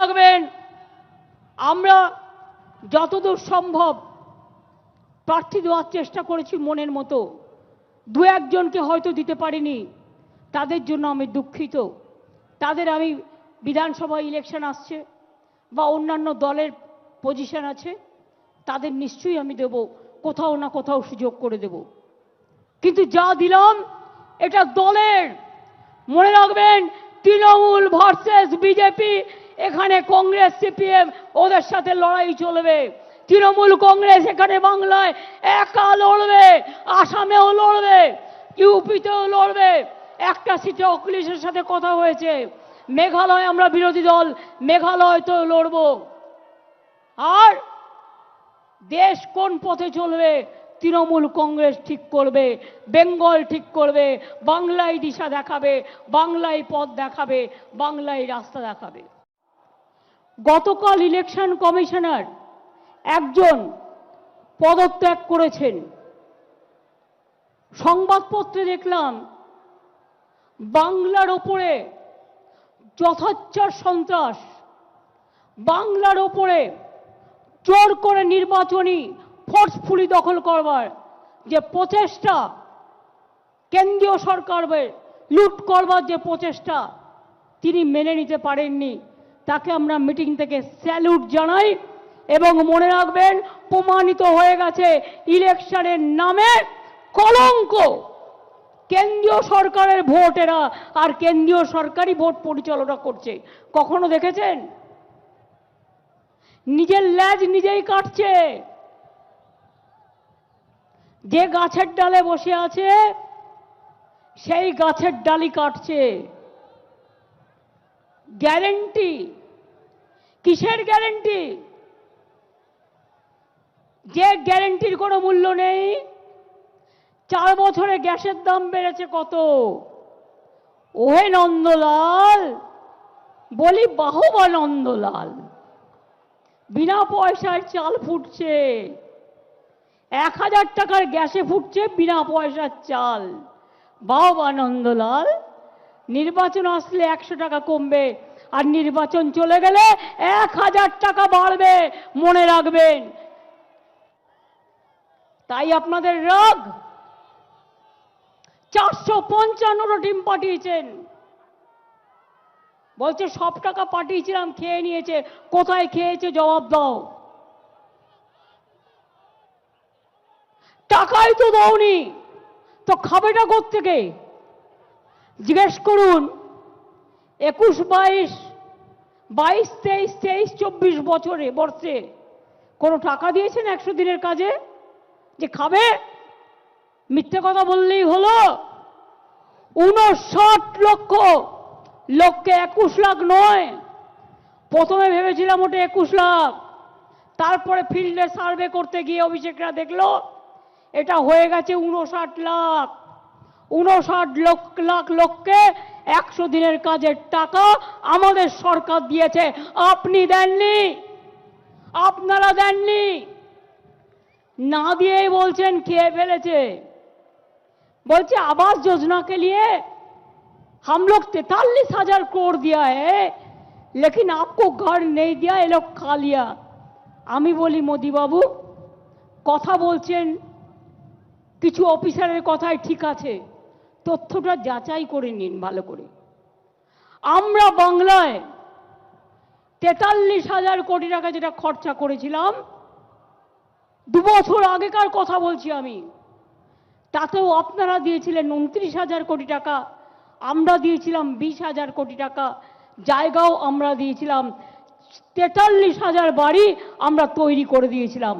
রাখবেন আমরা যতদূর সম্ভব প্রার্থী দেওয়ার চেষ্টা করেছি মনের মতো। দু একজনকে হয়তো দিতে পারিনি। তাদের জন্য আমি দুঃখিত। তাদের আমি বিধানসভা ইলেকশন আসছে বা অন্যান্য দলের পজিশন আছে, তাদের নিশ্চয়ই আমি দেব। কোথাও না কোথাও সুযোগ করে দেব। কিন্তু যা দিলাম, এটা দলের। মনে রাখবেন, তৃণমূল ভার্সেস বিজেপি এখানে কংগ্রেস, সিপিএম ওদের সাথে লড়াই চলবে। তৃণমূল কংগ্রেস এখানে বাংলায় একা লড়বে, আসামেও লড়বে, ইউপিতেও লড়বে। একটা সিটে অখিলেশের সাথে কথা হয়েছে। মেঘালয় আমরা বিরোধী দল মেঘালয় তো লড়বো। আর দেশ কোন পথে চলবে? তৃণমূল কংগ্রেস ঠিক করবে, বেঙ্গল ঠিক করবে, বাংলায় দিশা দেখাবে, বাংলায় পথ দেখাবে, বাংলায় রাস্তা দেখাবে। গতকাল ইলেকশন কমিশনার একজন পদত্যাগ করেছেন। সংবাদপত্রে দেখলাম, বাংলার ওপরে যথাচ্ছার সন্ত্রাস, বাংলার ওপরে জোর করে নির্বাচনী ফোর্সফুলি দখল করবার যে প্রচেষ্টা, কেন্দ্রীয় সরকারের লুট করবার যে প্রচেষ্টা, তিনি মেনে নিতে পারেননি। তাকে আমরা মিটিং থেকে স্যালুট জানাই এবং মনে রাখবেন, প্রমাণিত হয়ে গেছে, ইলেকশনের নামে কলঙ্ক। কেন্দ্রীয় সরকারের ভোট এরা আর কেন্দ্রীয় সরকারই ভোট পরিচালনা করছে। কখনো দেখেছেন? নিজের ল্যাজ নিজেই কাটছে। যে গাছের ডালে বসে আছে, সেই গাছের ডালি কাটছে। গ্যারেন্টি। কিসের গ্যারেন্টি? যে গ্যারেন্টির কোনো মূল্য নেই, চার বছরে গ্যাসের দাম বেড়েছে কত? ওহে নন্দলাল, বলি বাহবা নন্দলাল, বিনা পয়সায় চাল ফুটছে। এক হাজার টাকার গ্যাসে ফুটছে বিনা পয়সার চাল। বাবা নন্দলাল, নির্বাচন আসলে একশো টাকা কমবে। আর নির্বাচন চলে গেলে এক হাজার টাকা বাড়বে, মনে রাখবেন। তাই আপনাদের রাগ। চারশো পঞ্চান্নটা টিম পাঠিয়েছেন। বলছে, সব টাকা পাঠিয়েছিলাম, খেয়ে নিয়েছে। কোথায় খেয়েছে জবাব দাও। টাকাই তো দাওনি। তো খাবেটা থেকে জিজ্ঞেস করুন। একুশ, বাইশ বাইশ, তেইশ তেইশ, চব্বিশ বছরে, বর্ষে। কোনো টাকা দিয়েছেন একশো দিনের কাজে? যে খাবে? মিথ্যে কথা বললেই হলো। উনষাট লক্ষ লোককে একুশ লাখ নয়। প্রথমে ভেবেছিলাম ওটা একুশ লাখ। তারপরে ফিল্ডে সার্ভে করতে গিয়ে অভিষেকরা দেখল, এটা হয়ে গেছে উনষাট লাখ। উনষাট লক্ষ, লাখ লোককে একশো দিনের কাজের টাকা আমাদের সরকার দিয়েছে আপনি দেননি আপনারা দেননি না দিয়েই বলছেন খেয়ে ফেলেছে বলছে आवास योजना के लिए हम लोग तैतालीस हजार करोड़ दिया है लेकिन आपको घर नहीं दिया ये लोग खा लिया আমি বলি মোদি বাবু কথা বলছেন কিছু অফিসারের কথাই ঠিক আছে তথ্যটা যাচাই করে নিন ভালো করে। আমরা বাংলায় তেতাল্লিশ হাজার কোটি টাকা যেটা খরচা করেছিলাম দু বছর আগেকার কথা বলছি আমি, তাতেও আপনারা দিয়েছিলেন উনত্রিশ হাজার কোটি টাকা, আমরা দিয়েছিলাম বিশ হাজার কোটি টাকা, জায়গাও আমরা দিয়েছিলাম তেতাল্লিশ হাজার বাড়ি আমরা তৈরি করে দিয়েছিলাম।